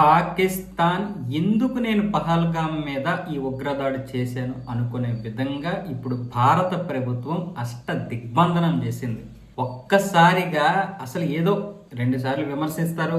పాకిస్తాన్ ఎందుకు నేను పహల్గామ్ మీద ఈ ఉగ్రదాడి చేశాను అనుకునే విధంగా ఇప్పుడు భారత ప్రభుత్వం అష్ట దిగ్బంధనం చేసింది. ఒక్కసారిగా అసలు ఏదో రెండుసార్లు విమర్శిస్తారు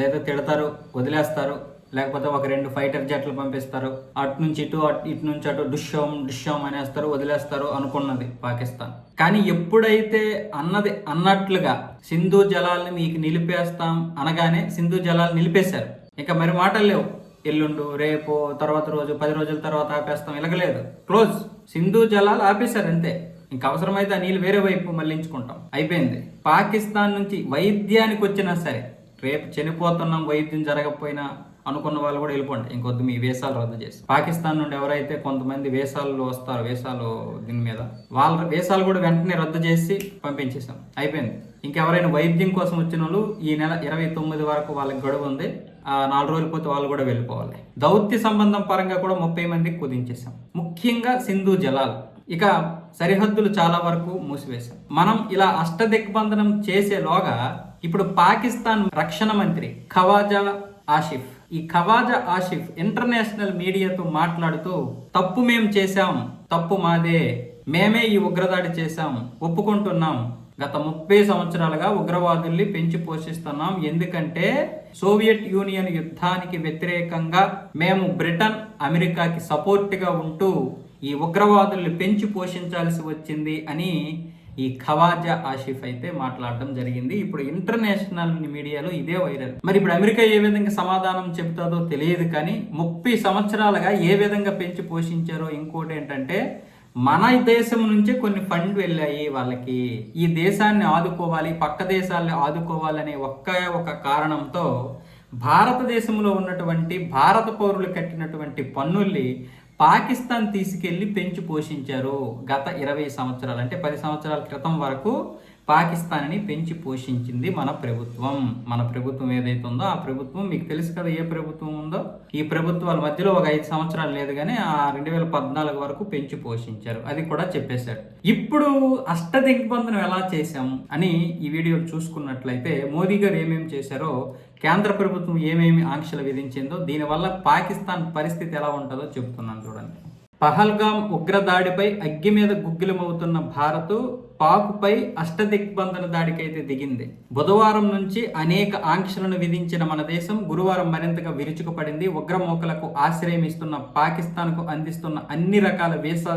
లేదా తిడతారు వదిలేస్తారు లేకపోతే ఒక రెండు ఫైటర్ జట్లు పంపిస్తారు అటు నుంచి ఇటు అటు ఇటు నుంచి అటు డుష్యం డుష్యం అనేస్తారు వదిలేస్తారు అనుకున్నది పాకిస్తాన్. కానీ ఎప్పుడైతే అన్నది అన్నట్లుగా సింధు జలాల్ని మీకు నిలిపేస్తాం అనగానే సింధు జలాలు నిలిపేశారు. ఇంకా మరి మాటలు లేవు. ఎల్లుండు రేపు తర్వాత రోజు పది రోజుల తర్వాత ఆపేస్తాం. ఇలాగలేదు క్లోజ్. సింధు జలాలు ఆపేశారు అంతే. ఇంకా అవసరమైతే ఆ నీళ్ళు వేరే వైపు మళ్ళించుకుంటాం అయిపోయింది. పాకిస్తాన్ నుంచి వైద్యానికి వచ్చినా సరే రేపు చనిపోతున్నాం వైద్యం జరగకపోయినా అనుకున్న వాళ్ళు కూడా వెళ్ళిపోండి. ఇంకొద్దు మీ వేసాలు రద్దు చేసి. పాకిస్తాన్ నుండి ఎవరైతే కొంతమంది వేసాలు వస్తారు వేసాలు దీని మీద వాళ్ళ వేసాలు కూడా వెంటనే రద్దు చేసి పంపించేసాం అయిపోయింది. ఇంకెవరైనా వైద్యం కోసం వచ్చిన వాళ్ళు ఈ నెల ఇరవై తొమ్మిది వరకు వాళ్ళకి గడువు ఉంది. నాలుగు రోజులు పోతే వాళ్ళు కూడా వెళ్ళిపోవాలి. దౌత్య సంబంధం పరంగా కూడా ముప్పై మందికి కుదించేసాం ముఖ్యంగా సింధు జలాలు. ఇక సరిహద్దులు చాలా వరకు మూసివేశాం. మనం ఇలా అష్టదిగ్బంధనం చేసేలోగా ఇప్పుడు పాకిస్తాన్ రక్షణ మంత్రి ఖవాజా ఆషిఫ్. ఈ ఖవాజా ఆషిఫ్ ఇంటర్నేషనల్ మీడియాతో మాట్లాడుతూ తప్పు మేము చేశాం తప్పు మాదే. మేమే ఈ ఉగ్రదాడి చేశాం ఒప్పుకుంటున్నాం గత ముప్పై సంవత్సరాలుగా ఉగ్రవాదుల్ని పెంచి పోషిస్తున్నాం. ఎందుకంటే సోవియట్ యూనియన్ యుద్ధానికి వ్యతిరేకంగా మేము బ్రిటన్ అమెరికాకి సపోర్ట్గా ఉంటూ ఈ ఉగ్రవాదుల్ని పెంచి పోషించాల్సి వచ్చింది అని ఈ ఖవాజా ఆషిఫ్ అయితే మాట్లాడడం జరిగింది. ఇప్పుడు ఇంటర్నేషనల్ మీడియాలో ఇదే వైరల్. మరి ఇప్పుడు అమెరికా ఏ విధంగా సమాధానం చెబుతుందో తెలియదు కానీ ముప్పై సంవత్సరాలుగా ఏ విధంగా పెంచి పోషించారో ఇంకోటి ఏంటంటే మన దేశం నుంచే కొన్ని ఫండ్ వెళ్ళాయి వాళ్ళకి. ఈ దేశాన్ని ఆదుకోవాలి పక్క దేశాలను ఆదుకోవాలనే ఒక్క ఒక కారణంతో భారతదేశంలో ఉన్నటువంటి భారత పౌరులు కట్టినటువంటి పన్నుల్ని పాకిస్తాన్ తీసుకెళ్ళి పెంచి పోషించారు గత ఇరవై సంవత్సరాలు అంటే పది సంవత్సరాల క్రితం వరకు పాకిస్తాన్ని పెంచి పోషించింది మన ప్రభుత్వం. మన ప్రభుత్వం ఏదైతే ఉందో ఆ ప్రభుత్వం మీకు తెలుసు కదా ఏ ప్రభుత్వం ఉందో? ఈ ప్రభుత్వాల మధ్యలో ఒక ఐదు సంవత్సరాలు లేదు కానీ ఆ రెండు వేల పద్నాలుగు వరకు పెంచి పోషించారు. అది కూడా చెప్పేశారు. ఇప్పుడు అష్టదిగ్బంధనం ఎలా చేశాం అని ఈ వీడియో చూసుకున్నట్లయితే మోదీ గారు ఏమేమి చేశారో కేంద్ర ప్రభుత్వం ఏమేమి ఆంక్షలు విధించిందో దీనివల్ల పాకిస్తాన్ పరిస్థితి ఎలా ఉంటుందో చెబుతున్నాను చూడండి. పహల్గామ్ ఉగ్రదాడిపై అగ్గి మీద గుగ్గిలమవుతున్న భారత్ పాక్పై అష్టదిగ్బంధన దాడికైతే దిగింది. బుధవారం నుంచి అనేక ఆంక్షలను విధించిన మన దేశం గురువారం మరింతగా విరుచుకుపడింది. ఉగ్రమోకలకు ఆశ్రయం ఇస్తున్న పాకిస్తాన్కు అందిస్తున్న అన్ని రకాల వీసా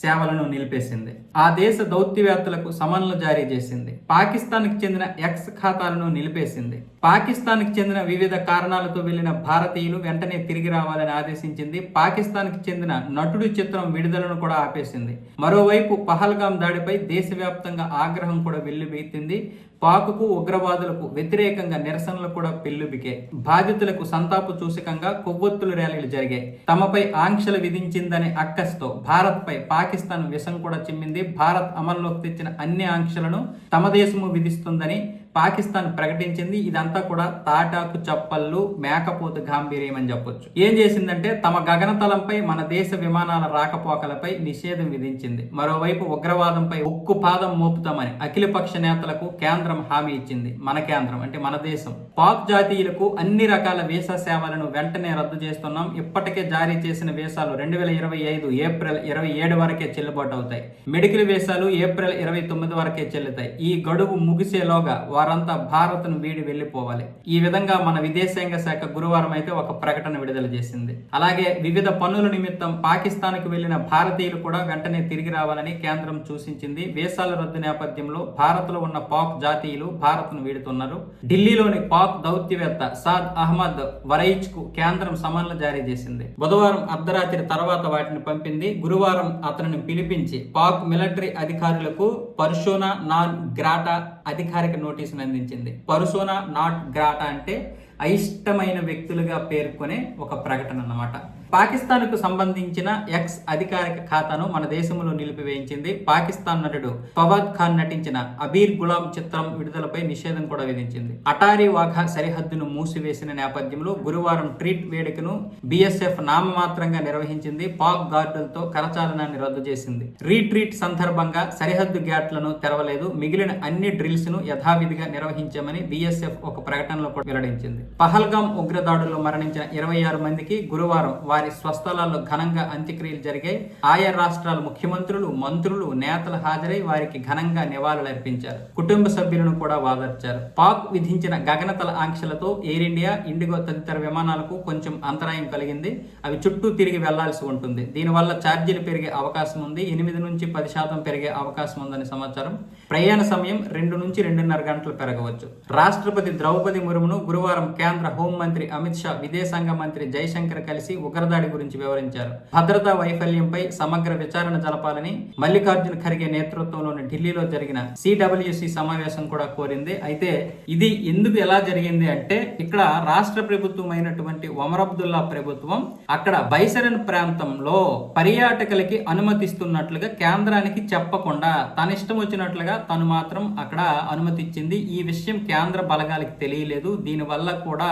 సేవలను నిలిపేసింది. ఆ దేశ దౌత్యవేత్తలకు సమన్లు జారీ చేసింది. పాకిస్తాన్కి చెందిన ఎక్స్ ఖాతాలను నిలిపేసింది. పాకిస్తాన్కి చెందిన వివిధ కారణాలతో వెళ్ళిన భారతీయులు వెంటనే తిరిగి రావాలని ఆదేశించింది. పాకిస్తాన్కి చెందిన నటుడు చిత్రం విడుదలను కూడా ఆపేసింది. మరోవైపు పహల్గాం దాడిపై దేశవ్యాప్తంగా ఆగ్రహం కూడా వెల్లువెత్తింది పాకుకు ఉగ్రవాదులకు వ్యతిరేకంగా నిరసనలు కూడా పెల్లుబికే బాధితులకు సంతాప సూచకంగా కొవ్వొత్తుల ర్యాలీలు జరిగాయి. తమపై ఆంక్షలు విధించిందనే అక్కస్తో భారత్పై పై పాకిస్తాన్ విషం కూడా చిమ్మింది. భారత్ అమల్లోకి తెచ్చిన అన్ని ఆంక్షలను తమ దేశము విధిస్తుందని పాకిస్తాన్ ప్రకటించింది. ఇదంతా కూడా తాటాకు చప్పళ్ళు మేకపోతు గాంభీర్యం అని చెప్పొచ్చు. ఏం చేసిందంటే తమ గగనతలంపై మన దేశ విమానాల రాకపోకలపై నిషేధం విధించింది. మరోవైపు ఉగ్రవాదంపై ఉక్కు పాదం మోపుతామని అఖిలపక్ష నేతలకు కేంద్రం హామీ ఇచ్చింది. మన కేంద్రం అంటే మన దేశం. పాక్ జాతీయులకు అన్ని రకాల వీసా సేవలను వెంటనే రద్దు చేస్తున్నాం. ఇప్పటికే జారీ చేసిన వీసాలు రెండు వేల ఇరవై ఐదు ఏప్రిల్ ఇరవై ఏడు వరకే చెల్లుబాటు అవుతాయి. మెడికల్ వీసాలు ఏప్రిల్ ఇరవై తొమ్మిది వరకే చెల్లుతాయి. ఈ గడువు ముగిసేలోగా వారంతా భారత్ను వీడి వెళ్ళిపోవాలి. ఈ విధంగా మన విదేశాంగ శాఖ గురువారం అయితే ఒక ప్రకటన విడుదల చేసింది. అలాగే వివిధ పనుల నిమిత్తం పాకిస్తాన్కు వెళ్ళిన భారతీయులు కూడా వెంటనే తిరిగి రావాలని కేంద్రం సూచించింది. వేసాల రద్దు నేపథ్యంలో భారత్లో ఉన్న పాక్ జాతీయులు భారత్ను వీడుతున్నారు. ఢిల్లీలోని పాక్ దౌత్యవేత్త సాద్ అహ్మద్ వరైచ్కు కేంద్రం సమన్లు జారీ చేసింది. బుధవారం అర్ధరాత్రి తర్వాత వాటిని పంపింది. గురువారం అతనిని పిలిపించి పాక్ మిలిటరీ అధికారులకు పర్షోనా నాన్ గ్రాటా అధికారిక నోటీసును అందించింది. పరుసోనా నాట్ గ్రాటా అంటే అయిష్టమైన వ్యక్తులుగా పేర్కొనే ఒక ప్రకటన అన్నమాట. పాకిస్తాన్కు సంబంధించిన ఎక్స్ అధికారిక ఖాతాను మన దేశంలో నిలిపివేయించింది. పాకిస్తాన్ నటుడు ఫవాద్ ఖాన్ నటించిన అబీర్ గులాం చిత్రం విడుదలపై నిషేధం కూడా విధించింది. అటారీ వాఘా సరిహద్దును మూసివేసిన నేపథ్యంలో గురువారం ట్రీట్ వేడుకను బీఎస్ఎఫ్ నామమాత్రంగా నిర్వహించింది. పాక్ గార్డులతో కరచాలనాన్ని రద్దు చేసింది. రీట్రీట్ సందర్భంగా సరిహద్దు గ్యాట్లను తెరవలేదు. మిగిలిన అన్ని డ్రిల్స్ను యథావిధిగా నిర్వహించామని బీఎస్ఎఫ్ ఒక ప్రకటనలో కూడా వెల్లడించింది. పహల్గాం ఉగ్రదాడుల్లో మరణించిన ఇరవై ఆరు మందికి గురువారం వారి స్వస్థలాల్లో ఘనంగా అంత్యక్రియలు జరిగాయి. ఆయా రాష్ట్రాల ముఖ్యమంత్రులు మంత్రులు నేతలు హాజరై వారికి ఘనంగా నివాళులర్పించారు కుటుంబ సభ్యులను కూడా వాదర్చారు. పాక్ విధించిన గగనతల ఆంక్షలతో ఎయిర్ ఇండియా ఇండిగో తదితర విమానాలకు కొంచెం అంతరాయం కలిగింది. అవి చుట్టూ తిరిగి వెళ్ళాల్సి ఉంటుంది. దీనివల్ల ఛార్జీలు పెరిగే అవకాశం ఉంది. ఎనిమిది నుంచి పది శాతం పెరిగే అవకాశం ఉందని సమాచారం. ప్రయాణ సమయం రెండు నుంచి రెండున్నర గంటలు పెరగవచ్చు. రాష్ట్రపతి ద్రౌపది ముర్మును గురువారం కేంద్ర హోంమంత్రి అమిత్ షా విదేశాంగ మంత్రి జైశంకర్ కలిసి ఉగ్రదాడి గురించి వివరించారు. భద్రతా వైఫల్యంపై సమగ్ర విచారణ జరపాలని మల్లికార్జున ఖర్గే నేతృత్వంలోని ఢిల్లీలో జరిగిన సిడబ్ల్యూసి సమావేశం కూడా కోరింది. అయితే ఇది ఎందుకు ఎలా జరిగింది అంటే ఇక్కడ రాష్ట్ర ప్రభుత్వం అయినటువంటి ఒమర్ అబ్దుల్లా ప్రభుత్వం అక్కడ బైసరన్ ప్రాంతంలో పర్యాటకులకి అనుమతిస్తున్నట్లుగా కేంద్రానికి చెప్పకుండా తన ఇష్టం వచ్చినట్లుగా తను మాత్రం అక్కడ అనుమతిచ్చింది. ఈ విషయం కేంద్ర బలగాలకి తెలియలేదు. దీనివల్ల కూడా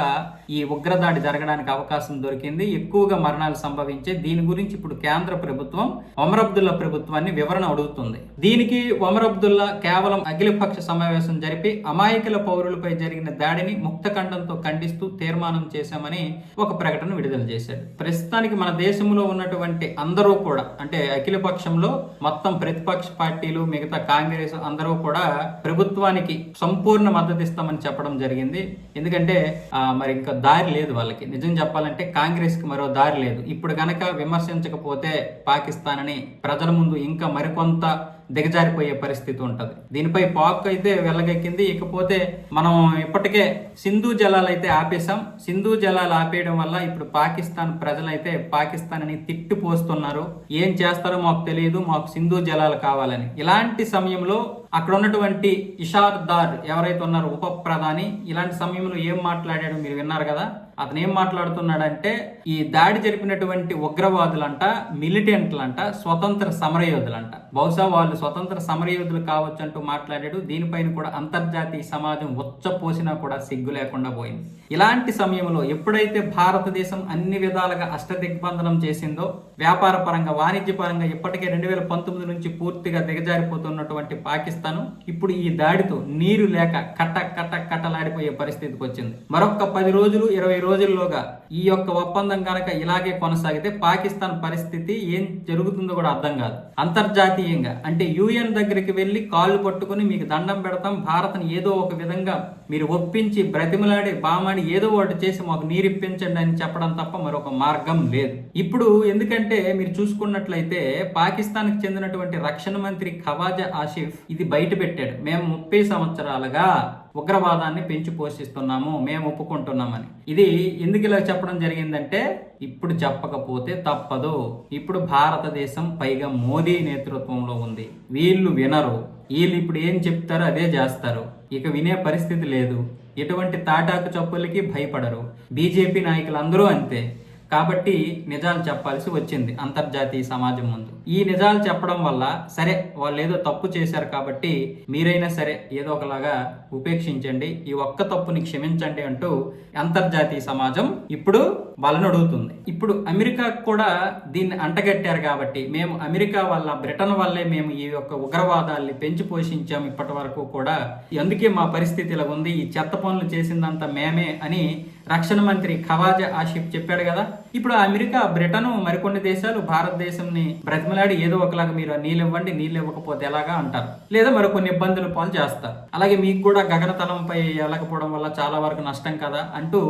ఈ ఉగ్రదాడి జరగడానికి అవకాశం దొరికింది. ఎక్కువగా మరణాలు సంభవించే దీని గురించి ఇప్పుడు కేంద్ర ప్రభుత్వం ఒమర్ అబ్దుల్లా ప్రభుత్వాన్ని వివరణ అడుగుతుంది. దీనికి ఒమర్ అబ్దుల్లా కేవలం అఖిలపక్ష సమావేశం జరిపి అమాయకుల పౌరులపై జరిగిన దాడిని ముక్తఖండంతో ఖండిస్తూ తీర్మానం చేశామని ఒక ప్రకటన విడుదల చేశాడు. ప్రస్తుతానికి మన దేశంలో ఉన్నటువంటి అందరూ కూడా అంటే అఖిలపక్షంలో మొత్తం ప్రతిపక్ష పార్టీలు మిగతా కాంగ్రెస్ అందరూ కూడా ప్రభుత్వానికి సంపూర్ణ మద్దతు ఇస్తామని చెప్పడం జరిగింది. ఎందుకంటే మరి ఇంకా దారి లేదు వాళ్ళకి. నిజం చెప్పాలంటే కాంగ్రెస్కి మరో దారి లేదు. ఇప్పుడు కనుక విమర్శించకపోతే పాకిస్తాన్ అని ప్రజల ముందు ఇంకా మరికొంత దిగజారిపోయే పరిస్థితి ఉంటుంది. దీనిపై పాక్ అయితే వెళ్ళగెక్కింది ఇకపోతే మనం ఇప్పటికే సింధు జలాలు అయితే ఆపేశాం. సింధు జలాలు ఆపేయడం వల్ల ఇప్పుడు పాకిస్తాన్ ప్రజలైతే పాకిస్తాన్ అని తిట్టిపోస్తున్నారు. ఏం చేస్తారో మాకు తెలియదు. మాకు సింధు జలాలు కావాలని. ఇలాంటి సమయంలో అక్కడ ఉన్నటువంటి ఇషార్ దార్ ఎవరైతే ఉన్నారో ఉప ప్రధాని ఇలాంటి సమయంలో ఏం మాట్లాడాడు మీరు విన్నారు కదా? అతను ఏం మాట్లాడుతున్నాడంటే ఈ దాడి జరిపినటువంటి ఉగ్రవాదులంట మిలిటెంట్లంట స్వతంత్ర సమరయోధులంట. బహుశా వాళ్ళు స్వతంత్ర సమరయోధులు కావచ్చు అంటూ మాట్లాడాడు. దీనిపైన కూడా అంతర్జాతీయ సమాజం ఉచ్చపోసినా కూడా సిగ్గు లేకుండా పోయింది. ఇలాంటి సమయంలో ఎప్పుడైతే భారతదేశం అన్ని విధాలుగా అష్టదిగ్బంధనం చేసిందో వ్యాపార పరంగా వాణిజ్య పరంగా ఇప్పటికే రెండు వేల పంతొమ్మిది నుంచి పూర్తిగా దిగజారిపోతున్నటువంటి పాకిస్తాన్ ఇప్పుడు ఈ దాడితో నీరు లేక కట్ట కట్ట కట్టలాడిపోయే పరిస్థితికి వచ్చింది. మరొక పది రోజులు ఇరవై రోజుల్లోగా ఈ యొక్క ఒప్పందం కనుక ఇలాగే కొనసాగితే పాకిస్తాన్ పరిస్థితి ఏం జరుగుతుందో కూడా అర్థం కాదు. అంతర్జాతీయంగా అంటే యుఎన్ దగ్గరికి వెళ్ళి కాళ్ళు పట్టుకుని మీకు దండం పెడతాం. భారత్ని ఏదో ఒక విధంగా మీరు ఒప్పించి బ్రతిమలాడి బామాడి ఏదో ఒకటి చేసి మాకు నీరిప్పించండి అని చెప్పడం తప్ప మరొక మార్గం లేదు. ఇప్పుడు ఎందుకంటే మీరు చూసుకున్నట్లయితే పాకిస్తాన్కి చెందినటువంటి రక్షణ మంత్రి ఖవాజా ఆసిఫ్ ఇది బయట పెట్టాడు మేము ముప్పై సంవత్సరాలుగా ఉగ్రవాదాన్ని పెంచి పోషిస్తున్నాము మేము ఒప్పుకుంటున్నామని. ఇది ఎందుకు ఇలా చెప్పడం జరిగిందంటే ఇప్పుడు చెప్పకపోతే తప్పదు. ఇప్పుడు భారతదేశం పైగా మోదీ నేతృత్వంలో ఉంది. వీళ్ళు వినరు. వీళ్ళు ఇప్పుడు ఏం చెప్తారో అదే చేస్తారు. ఇక వినే పరిస్థితి లేదు. ఎటువంటి తాటాకు చప్పులకి భయపడరు. బీజేపీ నాయకులందరూ అంతే. కాబట్టి నిజాలు చెప్పాల్సి వచ్చింది అంతర్జాతీయ సమాజం ముందు. ఈ నిజాలు చెప్పడం వల్ల సరే వాళ్ళు ఏదో తప్పు చేశారు కాబట్టి మీరైనా సరే ఏదో ఒకలాగా ఉపేక్షించండి ఈ ఒక్క తప్పుని క్షమించండి అంటూ అంతర్జాతీయ సమాజం ఇప్పుడు వాళ్ళని అడుగుతుంది. ఇప్పుడు అమెరికా కూడా దీన్ని అంటగట్టారు కాబట్టి మేము అమెరికా వల్ల బ్రిటన్ వల్లే మేము ఈ యొక్క ఉగ్రవాదాల్ని పెంచి పోషించాము ఇప్పటి వరకు కూడా. అందుకే మా పరిస్థితి ఇలా ఉంది ఈ చెత్త పనులు చేసిందంతా మేమే అని రక్షణ మంత్రి ఖవాజా ఆషిఫ్ చెప్పాడు కదా ఇప్పుడు అమెరికా బ్రిటన్ మరికొన్ని దేశాలు భారతదేశంని బ్రతిమలాడి ఏదో ఒకలాగా మీరు నీళ్ళు ఇవ్వండి నీళ్ళు ఇవ్వకపోతే ఎలాగా అంటారు? లేదా మరికొన్ని ఇబ్బందులు పాలు చేస్తారు. అలాగే మీకు కూడా గగనతలంపై వెళ్ళకపోవడం వల్ల చాలా వరకు నష్టం కదా అంటూ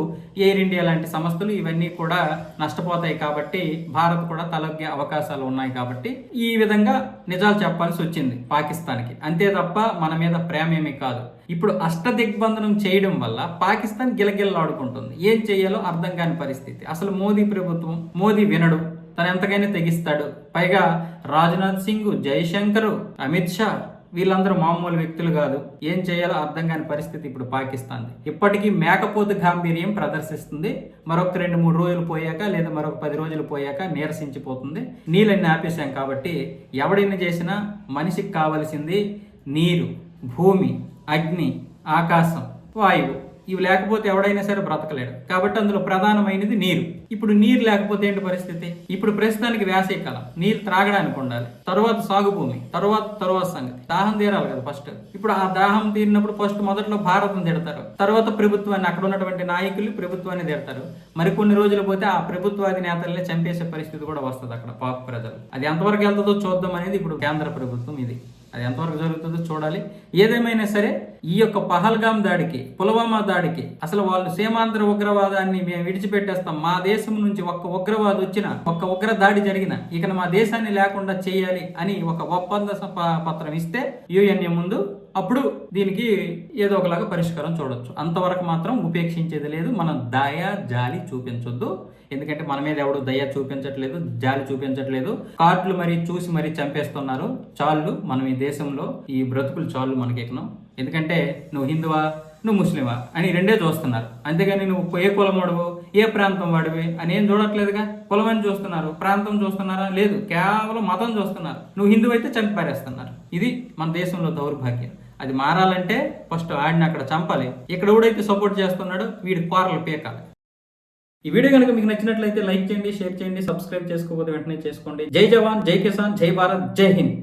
ఎయిర్ ఇండియా లాంటి సంస్థలు ఇవన్నీ కూడా నష్టపోతాయి కాబట్టి భారత్ కూడా తలొగ్గే అవకాశాలు ఉన్నాయి కాబట్టి ఈ విధంగా నిజాలు చెప్పాల్సి వచ్చింది పాకిస్తాన్కి. అంతే తప్ప మన మీద ప్రేమ ఏమీ కాదు. ఇప్పుడు అష్ట దిగ్బంధనం చేయడం వల్ల పాకిస్తాన్ గిలగిల్లాడుకుంటుంది. ఏం చేయాలో అర్థం కాని పరిస్థితి. అసలు మోదీ ప్రభుత్వం మోదీ వినడు. తను ఎంతకైనా తెగిస్తాడు. పైగా రాజ్నాథ్ సింగ్ జైశంకర్ అమిత్ షా వీళ్ళందరూ మామూలు వ్యక్తులు కాదు. ఏం చేయాలో అర్థం కాని పరిస్థితి ఇప్పుడు పాకిస్తాన్ ఇప్పటికీ మేకపోతు గాంభీర్యం ప్రదర్శిస్తుంది. మరొక రెండు మూడు రోజులు పోయాక లేదా మరొక పది రోజులు పోయాక నీరసించిపోతుంది. నీళ్ళని ఆపేశాం కాబట్టి ఎవడైనా చేసినా మనిషికి కావలసింది నీరు భూమి అగ్ని ఆకాశం వాయువు. ఇవి లేకపోతే ఎవడైనా సరే బ్రతకలేడు. కాబట్టి అందులో ప్రధానమైనది నీరు. ఇప్పుడు నీరు లేకపోతే ఏంటి పరిస్థితి? ఇప్పుడు ప్రస్తుతానికి వేసవి కాలం. నీరు త్రాగడానికి ఉండాలి. తర్వాత సాగు భూమి తర్వాత తర్వాత సంగతి. దాహం తీరాలి కదా ఫస్ట్. ఇప్పుడు ఆ దాహం తీరినప్పుడు ఫస్ట్ మొదట్లో భారతం తిడతారు. తర్వాత ప్రభుత్వాన్ని అక్కడ ఉన్నటువంటి నాయకులు ప్రభుత్వాన్ని తిడతారు. మరికొన్ని రోజులు పోతే ఆ ప్రభుత్వాది నేతల్ని చంపేసే పరిస్థితి కూడా వస్తుంది అక్కడ పాప ప్రజలు. అది ఎంతవరకు వెళ్తుందో చూద్దాం అనేది ఇప్పుడు కేంద్ర ప్రభుత్వం ఇది. అది ఎంతవరకు జరుగుతుందో చూడాలి. ఏదేమైనా సరే ఈ యొక్క పహల్గాం దాడికి పుల్వామా దాడికి అసలు వాళ్ళు సీమాంధ్ర ఉగ్రవాదాన్ని మేము విడిచిపెట్టేస్తాం. మా దేశం నుంచి ఒక్క ఉగ్రవాదు వచ్చిన ఒక్క ఉగ్ర దాడి జరిగిన ఇక మా దేశాన్ని లేకుండా చేయాలి అని ఒక ఒప్పంద ప- పత్రం ఇస్తే యుఎన్ఏ ముందు అప్పుడు దీనికి ఏదో ఒకలాగా పరిష్కారం చూడొచ్చు. అంతవరకు మాత్రం ఉపేక్షించేది లేదు. మనం దయ జాలి చూపించొద్దు. ఎందుకంటే మన మీద ఎవడు దయ చూపించట్లేదు జాలి చూపించట్లేదు. కార్డులు మరి చూసి మరి చంపేస్తున్నారు. చాలు మనం ఈ దేశంలో ఈ బ్రతుకులు చాలు మనకి ఎందుకంటే నువ్వు హిందువా నువ్వు ముస్లిమా అని రెండే చూస్తున్నారు. అంతేగాని నువ్వు ఏ కులం వాడువు ఏ ప్రాంతం వాడివి అని ఏం చూడట్లేదుగా? కులం అని చూస్తున్నారు. ప్రాంతం చూస్తున్నారా? లేదు. కేవలం మతం చూస్తున్నారు. నువ్వు హిందువు అయితే చంపి పారేస్తున్నారు. ఇది మన దేశంలో దౌర్భాగ్యం. అది మారాలంటే ఫస్ట్ ఆడిని అక్కడ చంపాలి. ఇక్కడ ఎవడైతే సపోర్ట్ చేస్తున్నాడో వీడి కూరలు పీకాలి. ఈ వీడియో కనుక మీకు నచ్చినట్లయితే లైక్ చేయండి షేర్ చేయండి సబ్స్క్రైబ్ చేసుకోకపోతే వెంటనే చేసుకోండి. జై జవాన్ జై కిసాన్ జై భారత్ జై హింద్.